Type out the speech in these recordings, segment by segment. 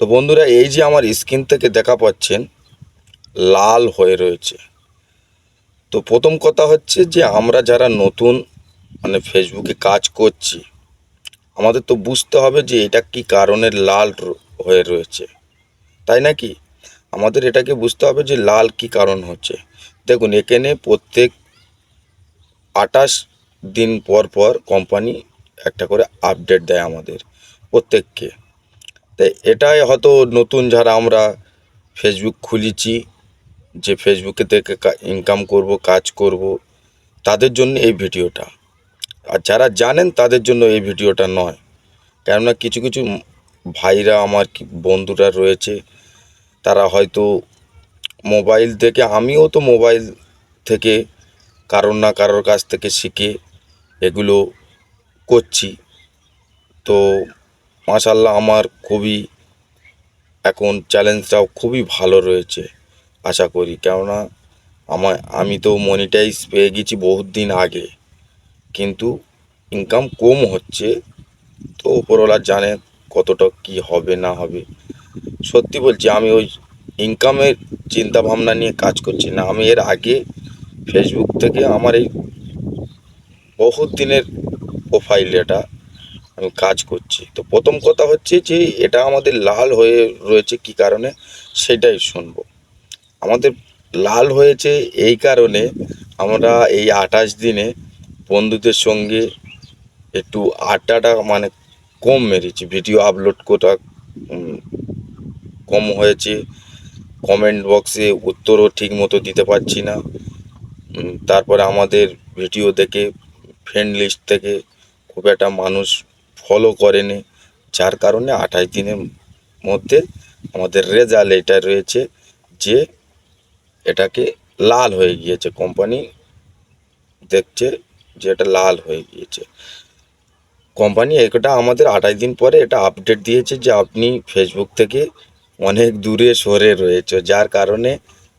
তো বন্ধুরা, এই যে আমার স্ক্রিন থেকে দেখা পাচ্ছেন, লাল হয়ে রয়েছে। তো প্রথম কথা হচ্ছে যে, আমরা যারা নতুন মানে ফেসবুকে কাজ করছি, আমাদের তো বুঝতে হবে যে, এটা কি কারণে লাল হয়ে রয়েছে। তাই নাকি আমাদের এটাকে বুঝতে হবে যে, লাল কি কারণ হচ্ছে। দেখুন, এখানে প্রত্যেক আটাশ দিন পর পর কোম্পানি একটা করে আপডেট দেয় আমাদের প্রত্যেককে। তাই এটাই হয়তো নতুন যারা আমরা ফেসবুক খুলেছি, যে ফেসবুকে থেকে ইনকাম করব, কাজ করব, তাদের জন্য এই ভিডিওটা। আর যারা জানেন তাদের জন্য এই ভিডিওটা নয়। কেননা কিছু কিছু ভাইরা আমার বন্ধুরা রয়েছে, তারা হয়তো মোবাইল থেকে, আমিও তো মোবাইল থেকে কারোর না কারোর কাছ থেকে শিখে এগুলো করছি। তো মাশাল্লাহ আমার খুবই এখন চ্যালেঞ্জটাও খুবই ভালো রয়েছে, আশা করি। কেননা আমার, আমি তো মনিটাইজ পেয়ে গেছি বহুত দিন আগে, কিন্তু ইনকাম কম হচ্ছে, তো ওপরওয়ালা জানে কতটা কি হবে, না হবে। সত্যি বলছি, আমি ওই ইনকামের চিন্তা ভাবনা নিয়ে কাজ করছি না। আমি এর আগে ফেসবুক থেকে আমার এই বহুত দিনের প্রোফাইল এটা আমি কাজ করছি। তো প্রথম কথা হচ্ছে যে, এটা আমাদের লাল হয়ে রয়েছে কি কারণে? সেটাই শুনব। আমাদের লাল হয়েছে এই কারণে আমরা এই আঠাশ দিনে বন্ধুদের সঙ্গে একটু আড্ডাটা মানে কম মেরেছি। ভিডিও আপলোড করা কম হয়েছে। কমেন্ট বক্সে উত্তরও ঠিক মতো দিতে পারছি না। তারপরে আমাদের ভিডিও দেখে, ফ্রেন্ড লিস্ট থেকে খুব একটা মানুষ ফলো করেনি, যার কারণে আঠাশ দিনের মধ্যে আমাদের রেজাল্ট এটা রয়েছে যে এটাকে লাল হয়ে গিয়েছে। কোম্পানি দেখছে যে এটা লাল হয়ে গিয়েছে। কোম্পানি এটা আমাদের আঠাশ দিন পরে এটা আপডেট দিয়েছে যে আপনি ফেসবুক থেকে অনেক দূরে সরে রয়েছে, যার কারণে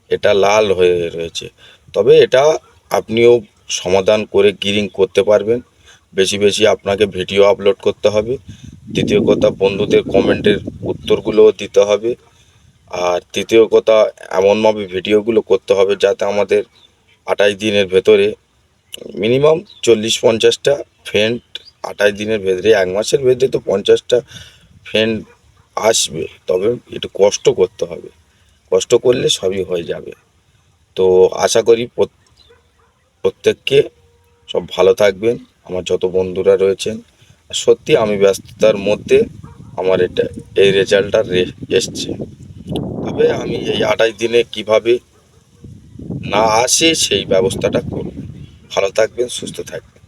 এটা লাল হয়ে রয়েছে। তবে এটা আপনিও সমাধান করে গিরিং করতে পারবেন। বেশি বেশি আপনাকে ভিডিও আপলোড করতে হবে। দ্বিতীয় কথা, বন্ধুদের কমেন্টের উত্তরগুলোও দিতে হবে। আর তৃতীয় কথা, এমনভাবে ভিডিওগুলো করতে হবে যাতে আমাদের আঠাশ দিনের ভেতরে মিনিমাম চল্লিশ পঞ্চাশটা ফ্রেন্ড আঠাশ দিনের ভেতরে, এক মাসের ভেতরে তো পঞ্চাশটা ফ্রেন্ড আসবে। তবে একটু কষ্ট করতে হবে। কষ্ট করলে সবই হয়ে যাবে। তো আশা করি প্রত- প্রত্যেককে সব ভালো থাকবেন। আমার যত বন্ধুরা রয়েছেন, সত্যি আমি ব্যস্ততার মধ্যে আমার এটা, এই রেজাল্টটা এসছে। তবে আমি এই আঠাশ দিনে কীভাবে না আসে সেই ব্যবস্থাটা করব। ভালো থাকবেন, সুস্থ থাকবেন।